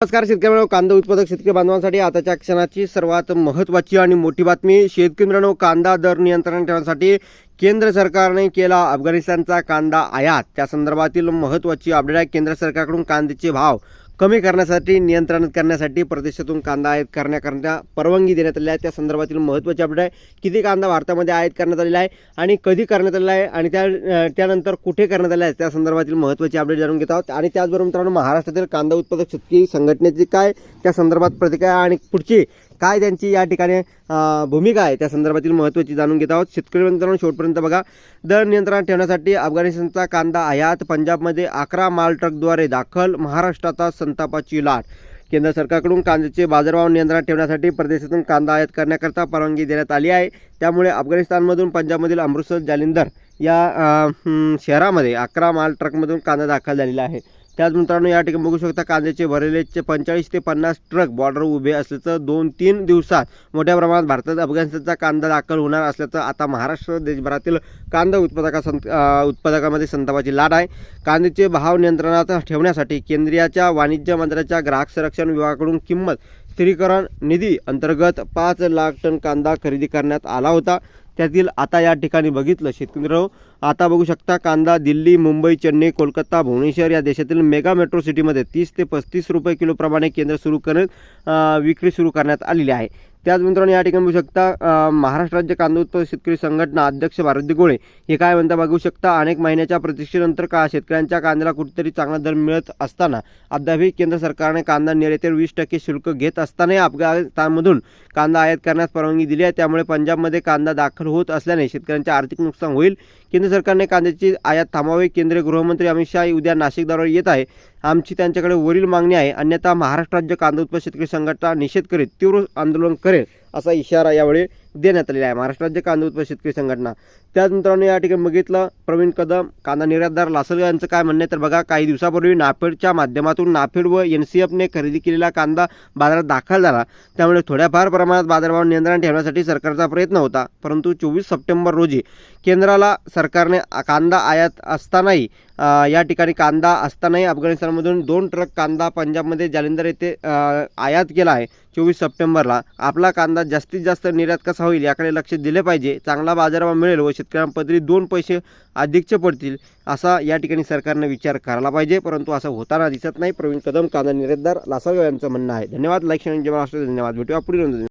नमस्कार शेतकरी मित्रांनो कांदा उत्पादक शेतकरी बांधवांसाठी आताच्या क्षणाची सर्वात महत्त्वाची आणि मोठी बातमी. शेतकरी मित्रांनो कांदा दर नियंत्रण ठेवण्यासाठी केंद्र सरकारने केला अफगाणिस्तानचा कांदा आयात. त्या संदर्भातील महत्त्वाची अपडेट आहे. केंद्र सरकारकडून कांद्याचे भाव कमी करण्यासाठी नियंत्रण करण्यासाठी प्रदेशातून कांदा आयात करण्याकरता परवानगी देण्यात आली आहे. त्या संदर्भातील महत्त्वाची अपडेट आहे. किती कांदा भारतामध्ये आयात करण्यात आलेला आहे आणि कधी करण्यात आलेला आहे आणि त्या त्यानंतर कुठे करण्यात आले आहे त्या संदर्भातील महत्त्वाची अपडेट जाणून घेत आहोत. आणि त्याचबरोबर मित्रांनो महाराष्ट्रातील कांदा उत्पादक शेतकरी संघटनेची काय त्या संदर्भात प्रतिक्रिया आणि पुढची काय त्यांची या ठिकाणी भूमिका आहे? त्या संदर्भातील महत्त्वाची जाणून घेत आहोत. शेतकरी मित्रांनो शेवटपर्यंत बघा. दर नियंत्रणात ठेवण्यासाठी अफगाणिस्तानचा कांदा आयात पंजाबमध्ये अकरा माल ट्रकद्वारे दाखल महाराष्ट्राचा संतापाची लाट. केंद्र सरकारकडून कांद्याचे बाजारभाव नियंत्रणात ठेवण्यासाठी प्रदेशातून कांदा आयात करण्याकरता परवानगी देण्यात आली आहे. त्यामुळे अफगाणिस्तानमधून पंजाबमधील अमृतसर जालिंदर या शहरामध्ये अकरा माल ट्रकमधून कांदा दाखल झालेला आहे. त्याच मित्रांनो या ठिकाणी बघू शकता कांद्याचे भरलेचे पंचेचाळीस ते पन्नास ट्रक बॉर्डर उभे असल्याचं दोन तीन दिवसात मोठ्या प्रमाणात भारतात अफगाणिस्तानचा कांदा दाखल होणार असल्याचं आता महाराष्ट्र देशभरातील कांदा उत्पादका संत उत्पादकामध्ये संतापाची लाट आहे. कांद्याचे भाव नियंत्रणात ठेवण्यासाठी केंद्रीयाच्या वाणिज्य मंत्र्याच्या ग्राहक संरक्षण विभागाकडून किंमत स्थिरीकरण निधी अंतर्गत पाच लाख टन कांदा खरेदी करण्यात आला होता. त्यातील आता या ठिकाणी बघितलं शेतकरी आता बघू शकता कांदा दिल्ली मुंबई चेन्नई कोलकाता भुवनेश्वर या देशातील मेगा मेट्रो सिटीमध्ये तीस ते पस्तीस रुपये किलोप्रमाणे केंद्र सुरू करत विक्री सुरू करण्यात आलेली आहे. त्याच मित्रांनो या ठिकाणी बघू शकता महाराष्ट्र राज्य कांदा उत्पादक शेतकरी संघटना अध्यक्ष भारत गोळे हे काय म्हणता बघू शकता अनेक महिन्याच्या प्रतीक्षेनंतर का शेतकऱ्यांच्या कांद्याला कुठेतरी चांगला दर मिळत असताना अद्यापही केंद्र सरकारने कांदा निर्यातीवर वीस टक्के शुल्क घेत असतानाही अफगाणिस्तानमधून कांदा आयात करण्यास परवानगी दिली आहे. त्यामुळे पंजाबमध्ये कांदा दाखल होत असल्याने शेतकऱ्यांचे आर्थिक नुकसान होईल. केंद्र सरकारने कांद्याची आयात थांबावी केंद्रीय गृहमंत्री अमित शहा उद्या नाशिक दौऱ्यावर येत आहे. आमची त्यांच्याकडे वरील मागणी आहे. अन्यथा महाराष्ट्र राज्य कांदा उत्पादक शेतकरी संघटना निषेध करीत तीव्र आंदोलन करेल असा इशारा यावेळी देण्यात आलेला आहे. महाराष्ट्र राज्य कांदा उत्पादक शेतकरी संघटना. त्याच मित्रांनो या ठिकाणी बघितलं प्रवीण कदम कांदा निर्यातदार लासलगाव यांचं काय म्हणणं आहे? तर बघा काही दिवसापूर्वी नाफेडच्या माध्यमातून नाफेड व एन सी एफने खरेदी केलेला कांदा बाजारात दाखल झाला. त्यामुळे थोड्याफार प्रमाणात बाजारभाव नियंत्रण ठेवण्यासाठी सरकारचा प्रयत्न होता. परंतु चोवीस सप्टेंबर रोजी केंद्राला सरकारने कांदा आयात असतानाही या ठिकाणी कांदा असतानाही अफगाणिस्तानमधून दोन ट्रक कांदा पंजाबमध्ये जालिंदर येथे आयात केला आहे. चोवीस सप्टेंबरला आपला कांदा जास्तीत जास्त निर्यात कसा होईल याकडे लक्ष दिले पाहिजे. चांगला बाजारभाव मिळेल व शेतकऱ्यांपदरी दोन पैसे अधिकचे पडतील असा या ठिकाणी सरकारनं विचार करायला पाहिजे. परंतु असं होताना दिसत नाही. प्रवीण कदम कांदा निरेदार लासलगाव यांचं म्हणणं आहे. धन्यवाद. लाईक शेअर धन्यवाद. भेटूया पुढील